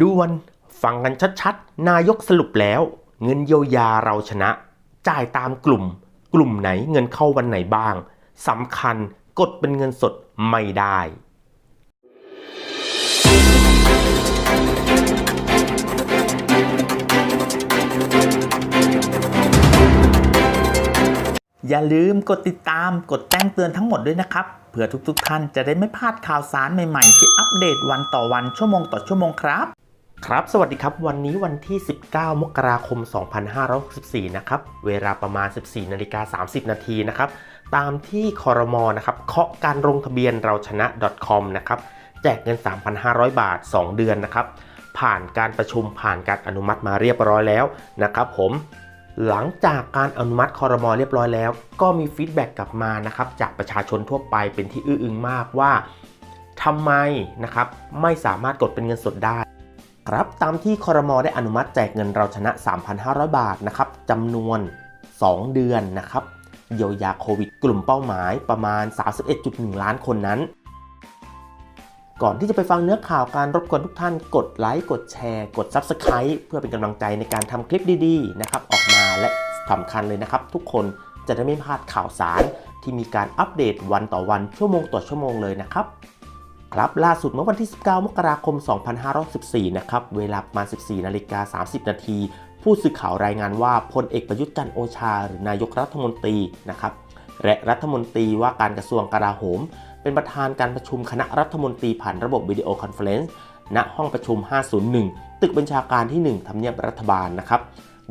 ด่วนฟังกันชัดๆ นายกสรุปแล้ว เงินเยียวยาเราชนะ จ่ายตามกลุ่ม กลุ่มไหนเงินเข้าวันไหนบ้างสำคัญกดเป็นเงินสดไม่ได้อย่าลืมกดติดตามกดแจ้งเตือนทั้งหมดด้วยนะครับ พื่อทุกๆทท่านจะได้ไม่พลาดข่าวสารใหม่ๆ ที่อัปเดตวันต่อวันชั่วโมงต่อชั่วโมงครับครับ สวัสดีครับ วันนี้วันที่ 19 มกราคม 2564 นะครับ เวลาประมาณ 14นาฬิกา30 นาทีนะครับ ตามที่คอรมอนะครับ เคาะการลงทะเบียนเราชนะ .com นะครับ แจกเงิน 3,500 บาท 2 เดือนนะครับ ผ่านการประชุมผ่านการอนุมัติมาเรียบร้อยแล้วนะครับผม หลังจากการอนุมัติคอรมอเรียบร้อยแล้ว ก็มีฟีดแบ็กกลับมานะครับจากประชาชนทั่วไปเป็นที่อื้ออึงมากว่าทำไมนะครับไม่สามารถกดเป็นเงินสดได้ครับตามที่คอรมอได้อนุมัติแจกเงินเราชนะ 3,500 บาทนะครับจำนวน 2 เดือนนะครับเยียวยาโควิด กลุ่มเป้าหมายประมาณ 31.1 ล้านคนนั้น ก่อนที่จะไปฟังเนื้อข่าวการรบกวนทุกท่านกดไลค์กดแชร์ กด Subscribe เพื่อเป็นกำลังใจในการทำคลิปดีๆนะครับออกมา และสำคัญเลยนะครับ ทุกคนจะได้ไม่พลาดข่าวสารที่มีการอัปเดตวันต่อวันชั่วโมงต่อชั่วโมงเลยนะครับครับล่าสุดเมื่อวันที่ 19 มกราคม 2514 นะครับ เวลาประมาณ 14 นาฬิกา 30 นาที ผู้สื่อข่าวรายงานว่าพลเอกประยุทธ์จันโอชา หรือนายกรัฐมนตรีนะครับ และรัฐมนตรีว่าการกระทรวงกลาโหม เป็นประธานการประชุมคณะรัฐมนตรีผ่านระบบวิดีโอคอนเฟลเลนซ์ณห้องประชุม 501 ตึกบัญชาการที่ 1ทำเนียบรัฐบาลนะครับ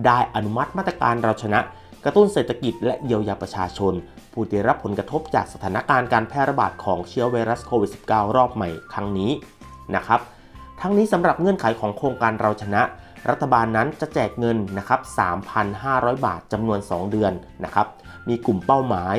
ได้อนุมัติมาตรการเราชนะ กระตุ้นเศรษฐกิจและเยียวยาประชาชน ผู้ได้รับผลกระทบจากสถานการณ์การแพร่ระบาดของเชื้อไวรัสโควิด -19 รอบใหม่ครั้งนี้นะครับ ทั้งนี้สำหรับเงื่อนไขของโครงการเราชนะ รัฐบาลนั้นจะแจกเงินนะครับ 3,500 บาทจำนวน 2 เดือนนะครับ มีกลุ่มเป้าหมาย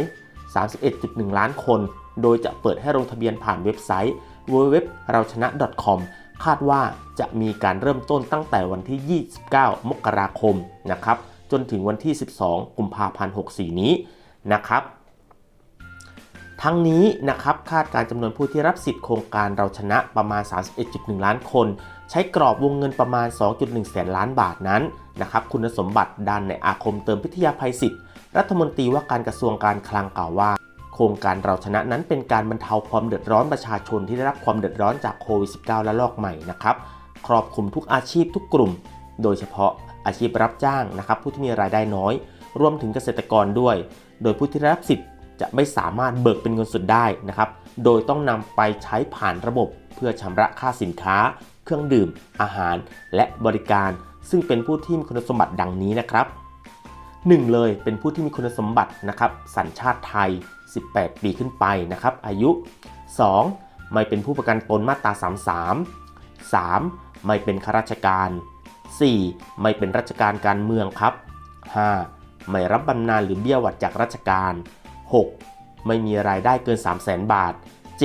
31.1 ล้านคน โดยจะเปิดให้ลงทะเบียนผ่านเว็บไซต์ www เราชนะ .com คาดว่าจะมีการเริ่มต้นตั้งแต่วันที่ 29 มกราคมนะครับจนถึงวันที่ 12 กุมภาพันธ์ 64 นี้นะครับ ทั้งนี้นะครับคาดการจำนวนผู้ที่รับสิทธิ์โครงการเราชนะประมาณ 31.1 ล้านคน ใช้กรอบวงเงินประมาณ 2.1 แสนล้านบาทนั้นนะครับคุณสมบัติด้านในอาคมเติมพิทยาภัยศิษย์รัฐมนตรีว่าการกระทรวงการคลังกล่าวว่า โครงการเราชนะนั้นเป็นการบรรเทาความเดือดร้อนประชาชนที่ได้รับความเดือดร้อนจากโควิด -19 และลอกใหม่นะครับครอบคลุมทุกอาชีพทุกกลุ่ม โดยเฉพาะอาชีพรับจ้างนะครับผู้ที่มีรายได้น้อย รวมถึงเกษตรกรด้วย โดยผู้ที่ได้รับสิทธิ์จะไม่สามารถเบิกเป็นเงินสดได้นะครับ โดยต้องนำไปใช้ผ่านระบบ เพื่อชำระค่าสินค้า เครื่องดื่ม อาหาร และบริการ ซึ่งเป็นผู้ที่มีคุณสมบัติดังนี้นะครับ 1. เลยเป็นผู้ที่มีคุณสมบัตินะครับสัญชาติไทย 18 ปีขึ้นไปนะครับ อายุ 2. ไม่เป็นผู้ประกันตนมาตรา 33 3. ไม่เป็นข้าราชการ 4. ไม่เป็นราชการการเมืองครับ 5. ไม่รับบำนาญหรือเบี้ยหวัดจากราชการ 6. ไม่มีรายได้เกิน 3 0 0 0 0 0 บาท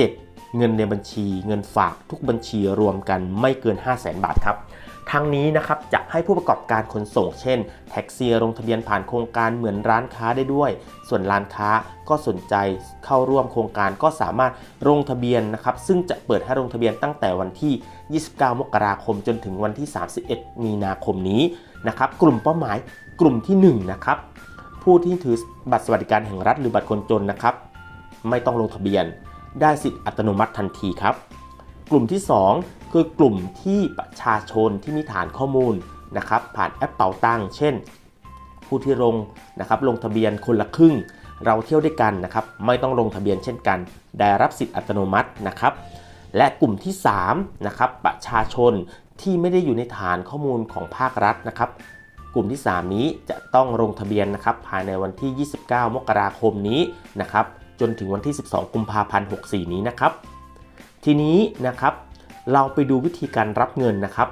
7. เงินในบัญชี เงินฝากทุกบัญชีรวมกันไม่เกิน 5 0 0 0 0 0 บาทครับ ทั้งนี้นะครับจะให้ผู้ประกอบการขนส่งเช่น แท็กซี่ลงทะเบียนผ่านโครงการเหมือนร้านค้าได้ด้วย ส่วนร้านค้าก็สนใจเข้าร่วมโครงการก็สามารถลงทะเบียนนะครับ ซึ่งจะเปิดให้ลงทะเบียนตั้งแต่วันที่ 29 มกราคมจนถึงวันที่ 31 มีนาคมนี้นะครับ กลุ่มเป้าหมายกลุ่มที่ 1 นะครับ ผู้ที่ถือบัตรสวัสดิการแห่งรัฐหรือบัตรคนจนนะครับ ไม่ต้องลงทะเบียน ได้สิทธิ์อัตโนมัติทันทีครับ กลุ่มที่ 2 คือกลุ่มที่ประชาชนที่มีฐานข้อมูลนะครับผ่านแอปเป๋าตังเช่น ผู้ที่ลงนะครับลงทะเบียนคนละครึ่ง เราเที่ยวด้วยกันนะครับไม่ต้องลงทะเบียนเช่นกัน ได้รับสิทธิ์อัตโนมัตินะครับและกลุ่มที่3นะครับประชาชนที่ไม่ได้อยู่ในฐานข้อมูลของภาครัฐนะครับ กลุ่มที่ 3 นี้จะต้องลงทะเบียนนะครับภายในวันที่ 29 มกราคมนี้นะครับจนถึงวันที่ 12 กุมภาพันธ์ 64 นี้นะครับ ทีนี้นะครับ เราไปดูวิธีการรับเงินนะครับ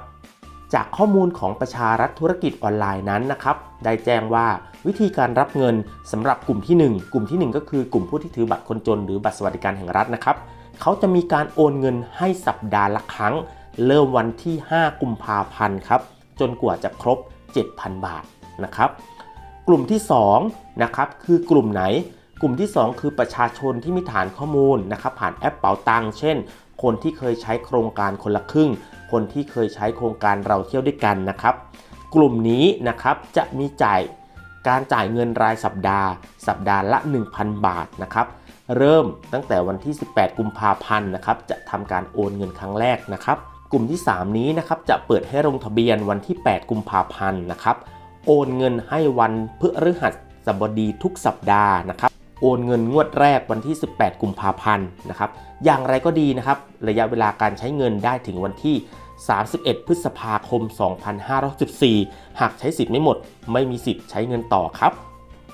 จากข้อมูลของประชารัฐธุรกิจออนไลน์นั้นนะครับ ได้แจ้งว่าวิธีการรับเงินสำหรับกลุ่มที่ 1 กลุ่มที่ 1 ก็คือกลุ่มผู้ที่ถือบัตรคนจน หรือบัตรสวัสดิการแห่งรัฐนะครับเขาจะมีการโอนเงินให้สัปดาห์ละครั้ง เริ่มวันที่ 5 กุมภาพันธ์ครับจนกว่าจะครบ 7,000 บาทนะครับ กลุ่มที่2นะครับคือกลุ่มไหน กลุ่มที่ 2 คือประชาชนที่มีฐานข้อมูลนะครับผ่านแอปเป๋าตังเช่น คนที่เคยใช้โครงการคนละครึ่ง คนที่เคยใช้โครงการเราเที่ยวด้วยกันนะครับ กลุ่มนี้นะครับจะมีจ่ายการจ่ายเงินรายสัปดาห์ สัปดาห์ละ 1,000 บาทนะครับ เริ่มตั้งแต่วันที่ 18 กุมภาพันธ์นะครับ จะทำการโอนเงินครั้งแรกนะครับ กลุ่มที่ 3 นี้นะครับจะเปิดให้ลงทะเบียนวันที่ 8 กุมภาพันธ์นะครับ โอนเงินให้วันพฤหัสบดีทุกสัปดาห์นะครับ โอนเงินงวดแรกวันที่ 18 กุมภาพันธ์นะครับ อย่างไรก็ดีนะครับ ระยะเวลาการใช้เงินได้ถึงวันที่ 31 พฤษภาคม 2514 หากใช้สิทธิ์ไม่หมด ไม่มีสิทธิ์ใช้เงินต่อครับ